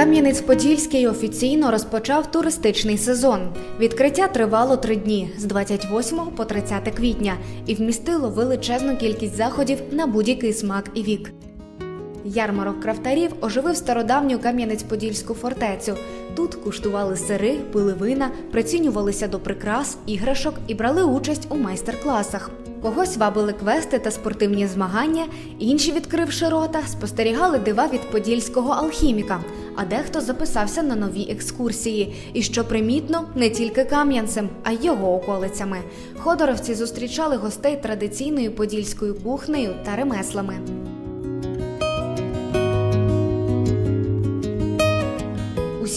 Кам'янець-Подільський офіційно розпочав туристичний сезон. Відкриття тривало три дні з 28 по 30 квітня і вмістило величезну кількість заходів на будь-який смак і вік. Ярмарок крафтарів оживив стародавню Кам'янець-Подільську фортецю. Тут куштували сири, пили вина, прицінювалися до прикрас, іграшок і брали участь у майстер-класах. Когось вабили квести та спортивні змагання, інші, відкривши рота, спостерігали дива від подільського алхіміка, а дехто записався на нові екскурсії. І що примітно, не тільки кам'янцем, а й його околицями. Ходоровці зустрічали гостей традиційною подільською кухнею та ремеслами.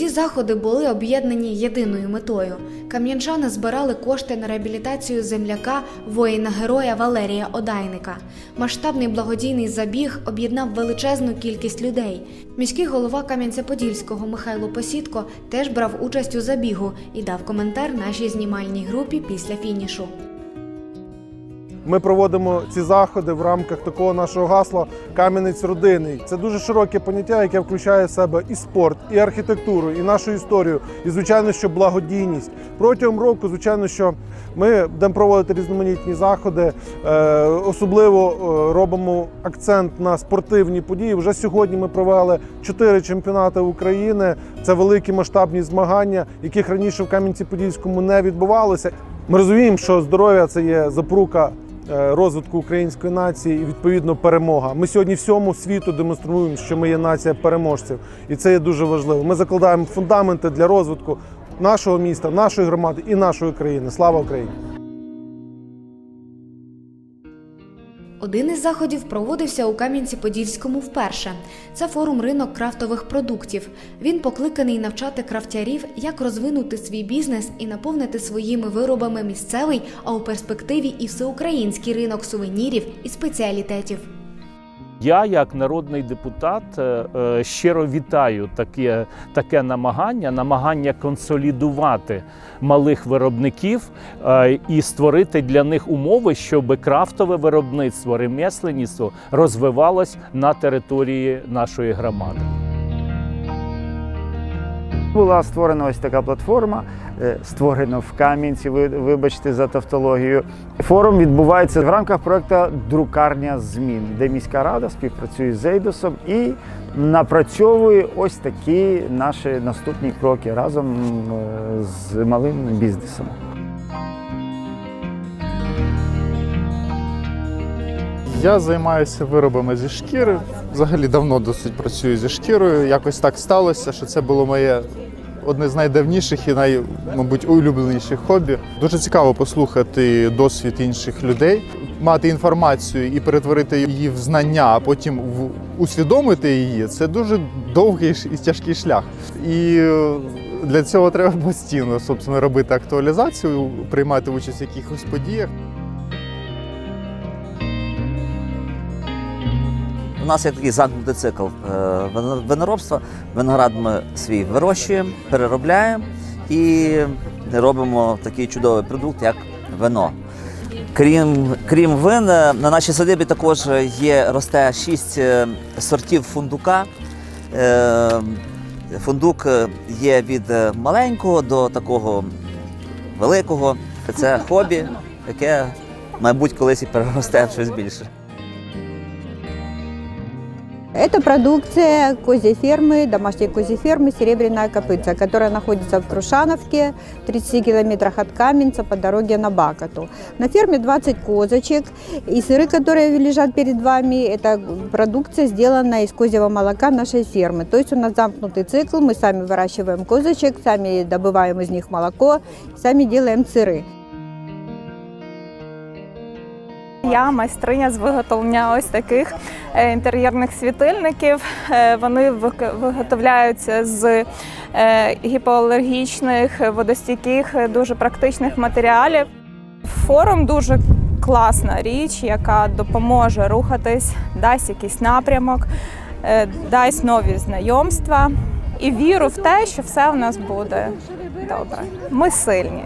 Усі заходи були об'єднані єдиною метою. Кам'янчани збирали кошти на реабілітацію земляка, воїна-героя Валерія Одайника. Масштабний благодійний забіг об'єднав величезну кількість людей. Міський голова Кам'янця-Подільського Михайло Посідко теж брав участь у забігу і дав коментар нашій знімальній групі після фінішу. Ми проводимо ці заходи в рамках такого нашого гасла Кам'янець родинний. Це дуже широке поняття, яке включає в себе і спорт, і архітектуру, і нашу історію, і звичайно, що благодійність. Протягом року, звичайно, що ми будемо проводити різноманітні заходи. Е, Особливо е, робимо акцент на спортивні події. Вже сьогодні ми провели чотири чемпіонати України. Це великі масштабні змагання, яких раніше в Кам'янці-Подільському не відбувалося. Ми розуміємо, що здоров'я це є запорука розвитку української нації і відповідно перемога. Ми сьогодні всьому світу демонструємо, що ми є нація переможців, і це є дуже важливо. Ми закладаємо фундаменти для розвитку нашого міста, нашої громади і нашої країни. Слава Україні! Один із заходів проводився у Кам'янці-Подільському вперше. Це форум ринок крафтових продуктів. Він покликаний навчати крафтярів, як розвинути свій бізнес і наповнити своїми виробами місцевий, а у перспективі і всеукраїнський ринок сувенірів і спеціалітетів. Я, як народний депутат, е, е, щиро вітаю таке, таке намагання, намагання консолідувати малих виробників е, і створити для них умови, щоб крафтове виробництво, ремесленництво розвивалось на території нашої громади. Була створена ось така платформа, е, створена в Кам'янці, ви- вибачте за тавтологію. Форум відбувається в рамках проекту Друкарня змін, де міська рада співпрацює з Ейдосом і напрацьовує ось такі наші наступні кроки разом е, з малим бізнесом. Я займаюся виробами зі шкіри. Взагалі давно досить працюю зі шкірою. Якось так сталося, що це було моє одне з найдавніших і най, мабуть, улюбленіших хобі. Дуже цікаво послухати досвід інших людей, мати інформацію і перетворити її в знання, а потім в усвідомити її. Це дуже довгий і тяжкий шлях. І е, для цього треба постійно собственно, робити актуалізацію, приймати участь в якихось подіях. У нас є такий замкнутий цикл е, виноробства. Виноград ми свій вирощуємо, переробляємо і робимо такий чудовий продукт, як вино. Крім, крім вин, е, на нашій садибі також є, росте шість е, сортів фундука. Фундук є від маленького до такого великого. Це хобі, яке, мабуть, колись і переросте в щось більше. Это продукция козьей фермы, домашней козьей фермы «Серебряная копытца», которая находится в Трушановке, в 30 километрах от Каменца по дороге на Бакоту. На ферме 20 козочек, и сыры, которые лежат перед вами, это продукция, сделанная из козьего молока нашей фермы. То есть у нас замкнутый цикл, мы сами выращиваем козочек, сами добываем из них молоко, сами делаем сыры. Я майстриня з виготовлення ось таких е, інтер'єрних світильників. Е, Вони виготовляються з е, гіпоалергічних, водостійких, е, дуже практичних матеріалів. Форум дуже класна річ, яка допоможе рухатись, дасть якийсь напрямок, е, дасть нові знайомства і віру в те, що все в нас буде добре. Ми сильні.